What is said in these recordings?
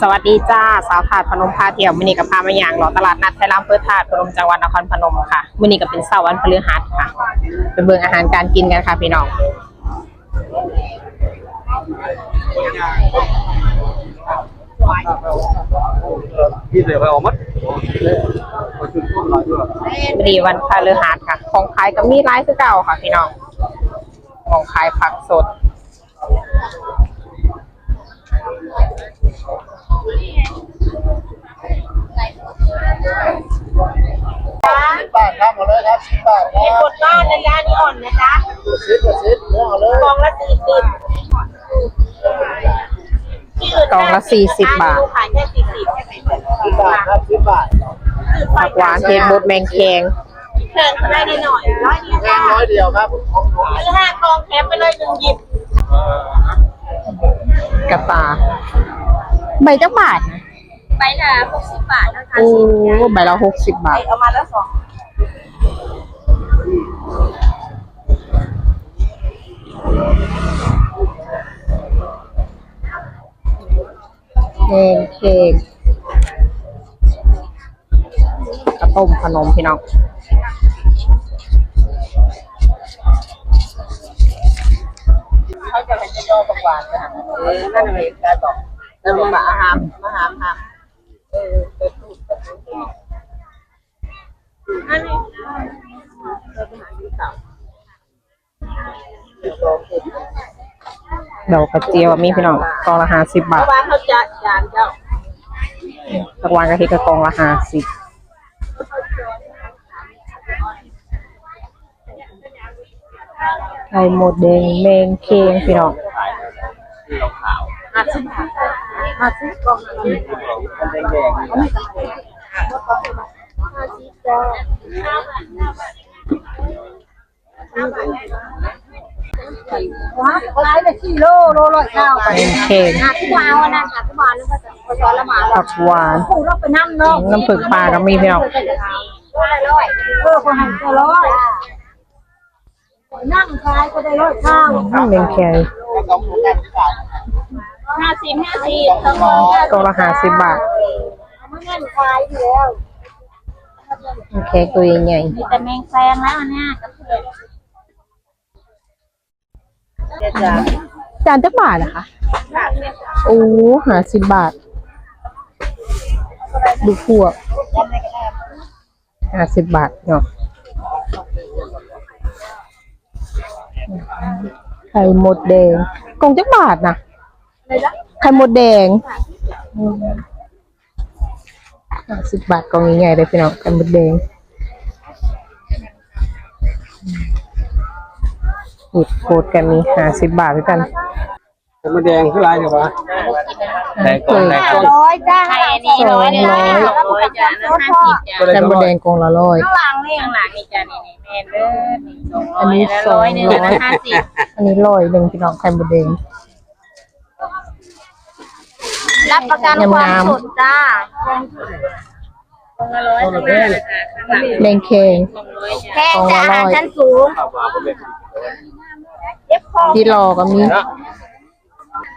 สวัสดีจ้าสาวถาดพนมพาเที่ยวมินีกับพามาอย่างหลอตลาดนัดไทยรามเพื่อถาดพนมจังหวัดนครพนมค่ะมินีก็เป็นเสาร์วันพฤหัสค่ะเป็นเบิ่งอาหารการกินกันค่ะพี่น้องพี่เสือไปออกมัดมาจุดต้นลายด้วยมินีวันพฤหัสค่ะ ของขายก็มีร้ายคือเก่าค่ะพี่น้องของขายผักสด สิบบาทครับหมดเลยครับสิบบาทคมีรับกดบ้านนะยานี่อ่อนนะจ๊ะสิบกับสิบเรื่องเอาเลยกองละสี่สิบที่อื่นกล่องละ40บาท ขายแค่สี่สิบสิบบาทครับสิบบาทผักหวานเทบดแมงแคงเชิญเขาได้หน่อยร้อยเดียวแพงร้อยเดียวครับของผมซื้อห้ากองแถมไปเลยหนึ่งหยิบกระตาใบจักบาทนะ ไปละหกสิบบาทนะคะโอ้ใบละหกสิบบาท เอามาแล้วสองเค้กเค้กกระต้มขนมพี่น้องเขาจะเป็นยอดหวานนะเออนั่นเลยการบอกแล้วมาอาหารมาหาหา เออไปพูดไปพูดอันนี้เราปหาที่เก่าเดี๋ยวกระเจียวมีพี่น้องกองละห้าสิบบาทวางเขาจะจานเจ้าตะวันกะทิกระกองละห้าสิบไข่หมดแดงแมงเค็งพี่น้องห้าสิบบาท ห้าสิบกองแดงแดงว้าเขาขายไปกี่โลโลร้อยเก้าไปแมงเค็งหาที่วางวันนั้นหาที่วางแล้วก็จะพอสอนละหมาดผักหวานคู่เราไปนั่งเนาะน้ำผึ้งปลาก็มีพี่น้องร้อยเออคนหันจะร้อยนั่งขายก็ได้ร้อยข้าวอืมแมงเค็ง ห้าสิบห้าสิบสองร้อยกองละห้าสิบบาท ไม่เงินขายอยู่แล้วแมงเค็งตัวใหญ่มีแต่แมงแซงแล้วเนี่ยกับเพื่อนจ้าๆจานจักบาทนะคะโอ้ห้าสิบบาท ดูพวกห้าสิบบาทเนาะไข่หมดแดงกล่องจักบาทนะ ไข่หมดแดงห้าสิบบาทกล่องใหญ่ๆเลยพี่น้องไข่หมดแดงหีดโคตรกันมีห้าสิบบาทด้วยกันแต่มันแดงคือลายเนี่ยวะแดงกองแดงกองร้อยจ้าไข่นี้ร้อยร้อยร้อยจ้าแล้วห้าสิบจ้าไข่หมดแดงกล่องละร้อยข้างหลังนี่ข้างหลังนี่จ้านี่นี่แมนเด้อนี่สองร้อยแล้วร้อยหนึ่งแล้วห้าสิบอันนี้ร้อยหนึ่งพี่น้องไข่หมดแดง รับประกันความสดจ้าสองร้อยข้างหน้าเลยจ้าข้างหลังแดงเคงแพงจ้าอาหารชั้นสูงเย็บคอที่รอก็มีไ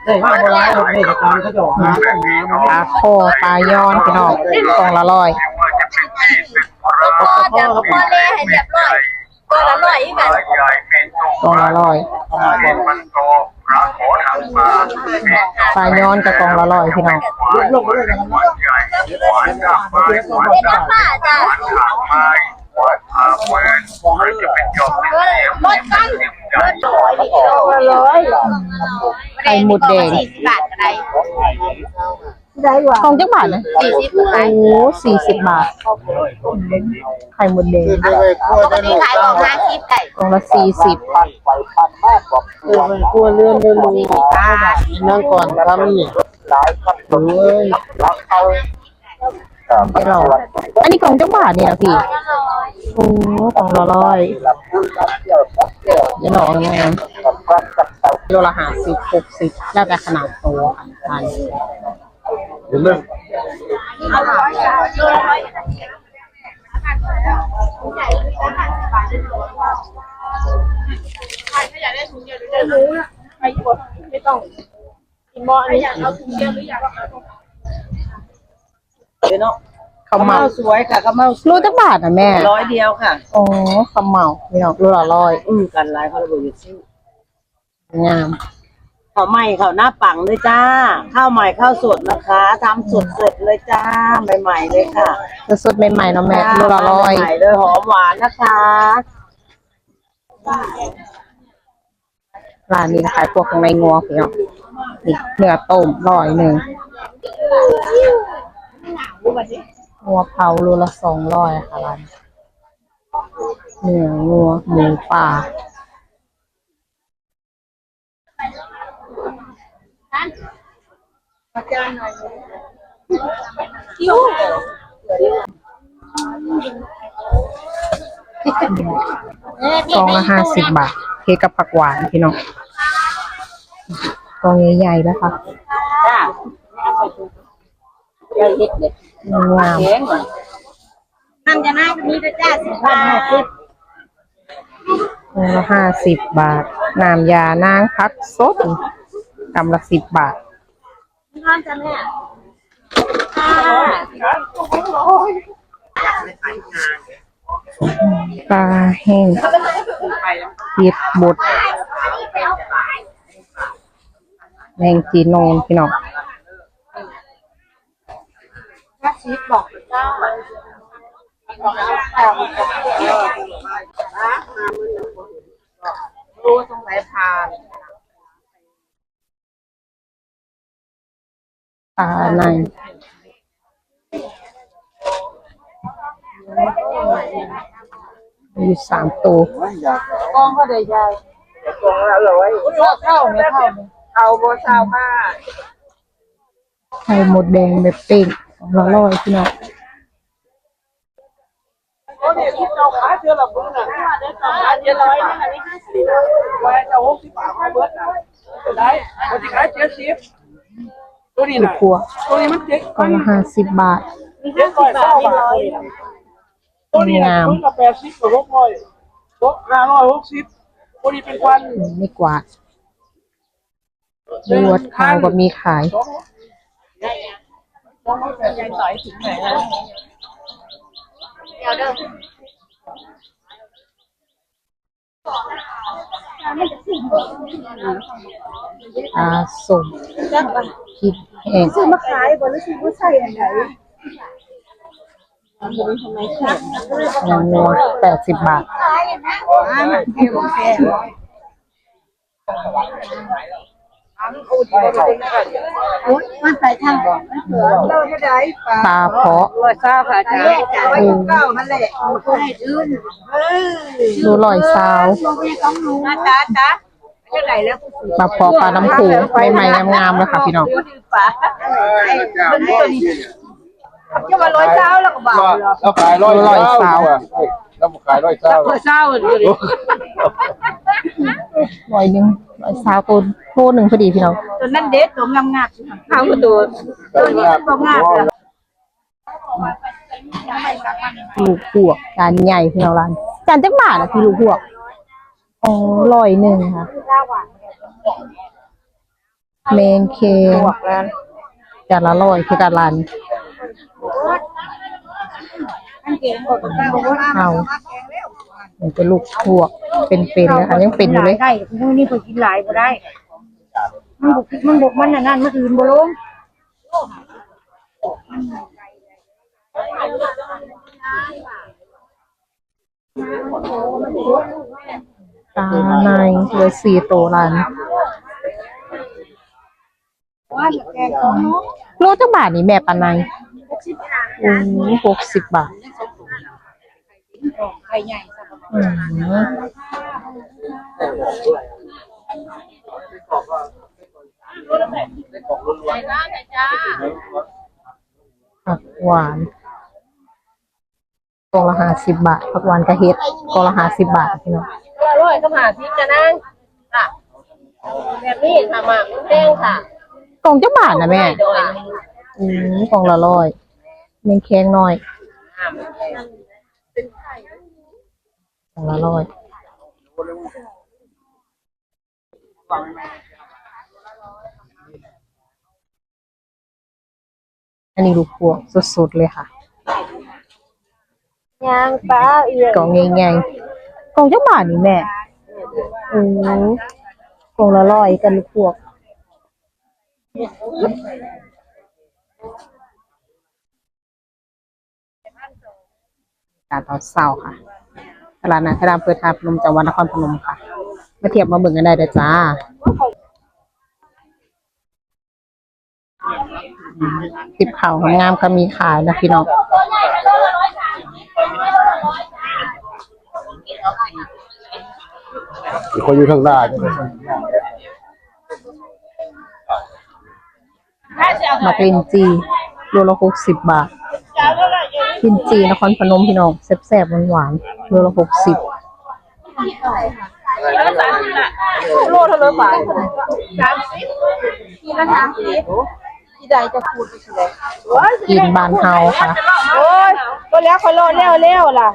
ด้ห้าโบราณนี่ตอนเขาจะออกมาปลาโคปลาย้อนพี่น้องกล่องละร้อยพอจะพอเล่ให้เรียบร้อยตัวละร้อยอีกแบบกล่องละร้อย ปลาย้อนกับกล่องละร้อยพี่น้องลงมาเลยนะครับเด็กน้ำป้าจ้าของให้เลยลดกันลดร้อยร้อยไข่หมดแดงสี่สิบบาทก็ได้กล่องจักบาทนะสี่สิบก็ได้โอ้สี่สิบบาท ไข่หมดแดงคือไปกลัวปกได้ติลูกขายของห้าสิบไก่กล่องละสี่สิบ คือไปกลัวเลื่อนได้ลูกนั่งก่อนทำนี่เฮ้ยไม่รออันนี้กล่องจักบาทเนี่ยพี่ โอ้กล่องละร้อยยังหนองงามโลละห้าสิบหกสิบแล้วแต่ขนาดตัวค่ะอั นเดี๋ยวเริ่มไม่ต้องกินหม้ออันนี้อยากเอาถุงเดียวหรืออยากเอาเดี๋ยวเนาะข้าวเมาสวยค่ะข้าวเมาโลจักบาทนะแม่ร้อยเดียวค่ะอ๋อข้าวเมาพี่น้องโลละร้อยอืมกันหลายเขาระบุอยู่ซิ่งามข้าวใหม่ข้าวหน้าปังเลยจ้า ข้าวใหม่ข้าวสดนะคะทำสดสดเลยจ้าใหม่ๆเลยค่ะสดใหม่ๆเนาะแม่โลละร้อยใหม่เลยหอมหวานนะคะ ร้านนี้ขายพวกข้างในงัวพี่น้องนี่เนื้อต้มร้อยหนึ่งงัวเผาโลละสองร้อยค่ะร้านเนื้องัวหมูป่ากล่องละห้าสิบบาท เค้กกับผักหวานพี่น้องกล่องใหญ่ๆแล้วค่ะจ้าเดี๋ยวเฮ็ดเลยงามแกงก่อนนั่นจะน่าจะมีแต่จ้าสิบบาทกล่องละห้าสิบบาท น้ำยานางพักสดกำละสิบบาทนอนจ้ะแม่ค่ะ ปลาแห้งเปียกบดแมงจีโนนพี่น้องชีสบอกจ้ารู้ตรงไหนพานปลาใน มีอยู่สามตัวกองก็ได้ใหญ่กองละร้อยเข้าเข้าไม่เข้าเอาโบเช้าป้าไข่หมดแดงแบบเป้งละร้อยพี่น้องโอ้เดี๋ยวที่เจ้าขาเจอละบุ้งน่ะเดี๋ยวเจ้าขาเจอร้อยนี่อันนี้ห้าสิบไว้เจ้าหกสิบบาทให้เบิดน่ะได้คนที่ขายเจ็ดสิบตัวนี้ลูกน่ะครัวตัวนี้มันเจ็ดกล่องละห้าสิบบาทเจ็ดร้อยเก้าบาท ตัวนี้น่ะตัวละแปดสิบกับหกร้อยหกห้าร้อยหกสิบตัวนี้เป็นควันไม่กวาดลวดข้าวก็มีขายสองสองร้อยแปดสิบสายถึงไหนแล้วปลาส้มพริกแห้งมาขายบริษัทว่าใช่อันไหน ยางนัวแปดสิบบาทมันใส่ทางเราจะได้ปลาเพาะร้อยเก้าค่ะจ้ายเก้านั่นแหละให้อื่นเออดูลอยซาวนะจ้าจ้าเท่าไหร่แล้วปลาเพาะปลาน้ำโขงใหม่ๆงามๆเลยค่ะพี่น้องปลามันนี่ตัวนี้จะมาร้อยเก้าว บาทเหรอแล้วขายร้อยเศร้าอะแล้วขายร้อยเศร้าเพื่อเศร้าเลยลอยหนึ่งลอยซาวตัวโลหนึ่งพอดีพี่น้องตัวนั้นเด็ดตัวงามงามข้าวตัวตัวนี้ตัวงามลยลูกพวกจานใหญ่พี่น้องร้านจานจักบาทอะพี่ลูกพวกอ๋อลอยหนึ่งค่ะเมนเคจานละร้อยคือการร้าน เก่งกว่าเก้าเอามันเป็ลูกพวกเป็นๆนะคะยังเป็นอยู่เลยได้พวกนี้เพิ่กินหลายก็ได้ มันบุกมันบุกมันนั่นมันอื่นบ่ลงปลาในเหลือสี่ตัวร้านว่าจะแกงของน้องโลจักบาทนี่แม่ปลาใน โอ้หกสิบบาทไข่ใหญ่อืมผักหวานกล่องละห้าสิบบาทผักหวานกระเฮ็ดกล่องละห้าสิบบาทพี่น้องอร่อยก็มาพริกจะนั่งค่ะแบบนี้ค่ะหมากแดงค่ะกล่องจักบาทนะแม่โดยอืมกล่องละร้อย เมนแข็งน้อยกล่องละร้อยอันนี้ลูกพวงสดๆเลยค่ะยางปลาเอียกล่องใหญ่ๆกล่องจักบาทนี่แม่อือกล่องละร้อยกันลูกพวก การตอนเช้าค่ะตลาดนัดพระรามเปิดทางพนมจังหวัดนครพนมค่ะ มาเทียบมาเบิ่งกันได้เด้อจ้าติบข่าวงามๆก็มีขายนะพี่น้องมีคนอยู่ข้างหน้าใช่ไหมมักลินจีโลละหกสิบบาท ลินจีนครพนมพี่น้องแซ่บๆหวานๆโลละหกสิบโลเท่าไรบาทสามสิบทีละสามสิบที่ใดจะพูดไปที่ใดกินบานเฮาค่ะ โอ้ยก็แล้วเขาโลเร็วเร็วล่ะ